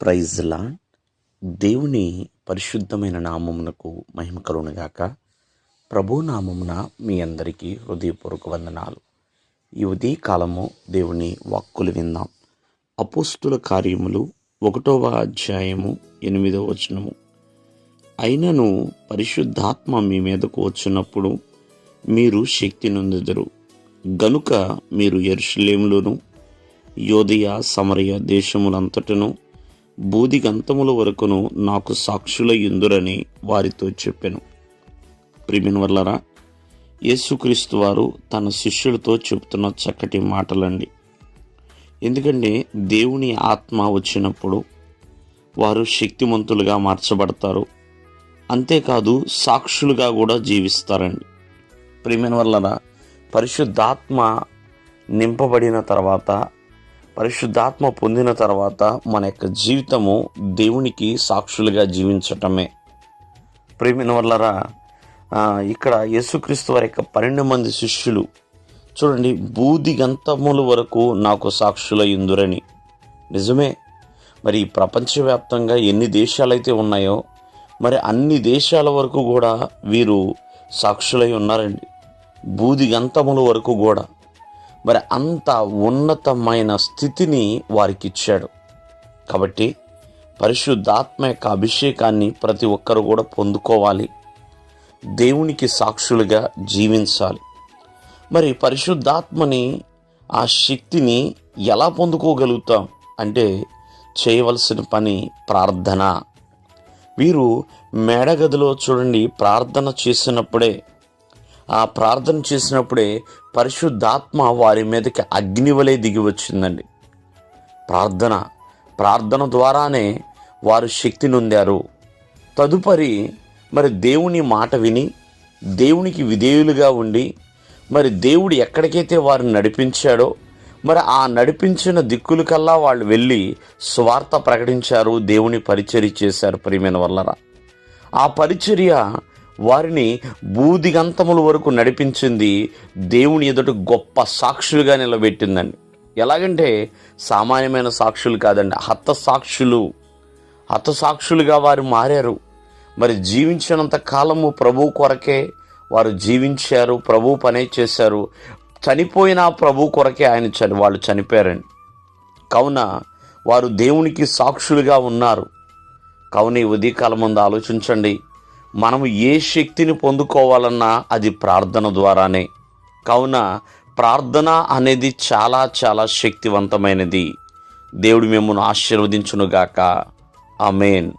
ప్రైజ్లా దేవుని పరిశుద్ధమైన నామమునకు మహిమ కలుగునుగాక ప్రభు నామమున మీ అందరికీ హృదయపూర్వక వందనాలు. ఈ ఉదయ కాలము దేవుని వాక్కులు విందాం. అపోస్తుల కార్యములు ఒకటవ అధ్యాయము ఎనిమిదవ వచనము. అయినను పరిశుద్ధాత్మ మీ మీదకు వచ్చినప్పుడు మీరు శక్తి నొందుదురు. గనుక మీరు ఎరుషలేములోను యోదయ సమరయ దేశములంతటను బూదిగంతముల వరకును నాకు సాక్షుల ఇందురని వారితో చెప్పాను. ప్రిమిన్ వల్లరా యేసుక్రీస్తు వారు తన శిష్యులతో చెబుతున్న చక్కటి మాటలండి. ఎందుకంటే దేవుని ఆత్మ వచ్చినప్పుడు వారు శక్తిమంతులుగా మార్చబడతారు. అంతేకాదు సాక్షులుగా కూడా జీవిస్తారండి. ప్రిమిన్ వల్లరా పరిశుద్ధాత్మ నింపబడిన తర్వాత పరిశుద్ధాత్మ పొందిన తర్వాత మన యొక్క జీవితము దేవునికి సాక్షులుగా జీవించటమే. ప్రేమిన వల్లరా ఇక్కడ యేసుక్రీస్తు వారి యొక్క పన్నెండు మంది శిష్యులు చూడండి బూది గంతముల వరకు నాకు సాక్షుల ఇందురని నిజమే మరి ప్రపంచవ్యాప్తంగా ఎన్ని దేశాలైతే ఉన్నాయో మరి అన్ని దేశాల వరకు కూడా వీరు సాక్షులై ఉన్నారండి. బూది గంతముల వరకు కూడా. మరి అంత ఉన్నతమైన స్థితిని వారికి ఇచ్చాడు కాబట్టి పరిశుద్ధాత్మ యొక్క అభిషేకాన్ని ప్రతి ఒక్కరు కూడా పొందుకోవాలి. దేవునికి సాక్షులుగా జీవించాలి. మరి పరిశుద్ధాత్మని ఆ శక్తిని ఎలా పొందుకోగలుగుతాం? అంటే చేయవలసిన పని ప్రార్థన. వీరు మేడగదిలో చూడండి ప్రార్థన చేసినప్పుడే ఆ ప్రార్థన చేసినప్పుడే పరిశుద్ధాత్మ వారి మీదకి అగ్నివలే దిగి వచ్చిందండి. ప్రార్థన ప్రార్థన ద్వారానే వారు శక్తి నొందారు. తదుపరి మరి దేవుని మాట విని దేవునికి విధేయులుగా ఉండి మరి దేవుడు ఎక్కడికైతే వారిని నడిపించాడో మరి ఆ నడిపించిన దిక్కులకల్లా వాళ్ళు వెళ్ళి స్వార్థ ప్రకటించారు దేవుని పరిచర్య చేశారు ప్రియమైన వల్లరా. ఆ పరిచర్య వారిని బూదిగంతముల వరకు నడిపించింది దేవుని ఎదుట గొప్ప సాక్షులుగా నిలబెట్టిందండి. ఎలాగంటే సామాన్యమైన సాక్షులు కాదండి హత సాక్షులు. హత సాక్షులుగా వారు మారారు. మరి జీవించినంత కాలము ప్రభు కొరకే వారు జీవించారు ప్రభు పనే చేశారు. చనిపోయిన ప్రభు కొరకే ఆయన చని వాళ్ళు చనిపోయారండి. కావున వారు దేవునికి సాక్షులుగా ఉన్నారు. కావున ఈ ఉదయకాలం ముందు ఆలోచించండి. మనము ఏ శక్తిని పొందుకోవాలన్నా అది ప్రార్థన ద్వారానే. కావున ప్రార్థన అనేది చాలా చాలా శక్తివంతమైనది. దేవుడు మిమ్మల్ని ఆశీర్వదించునుగాక. ఆమెన్.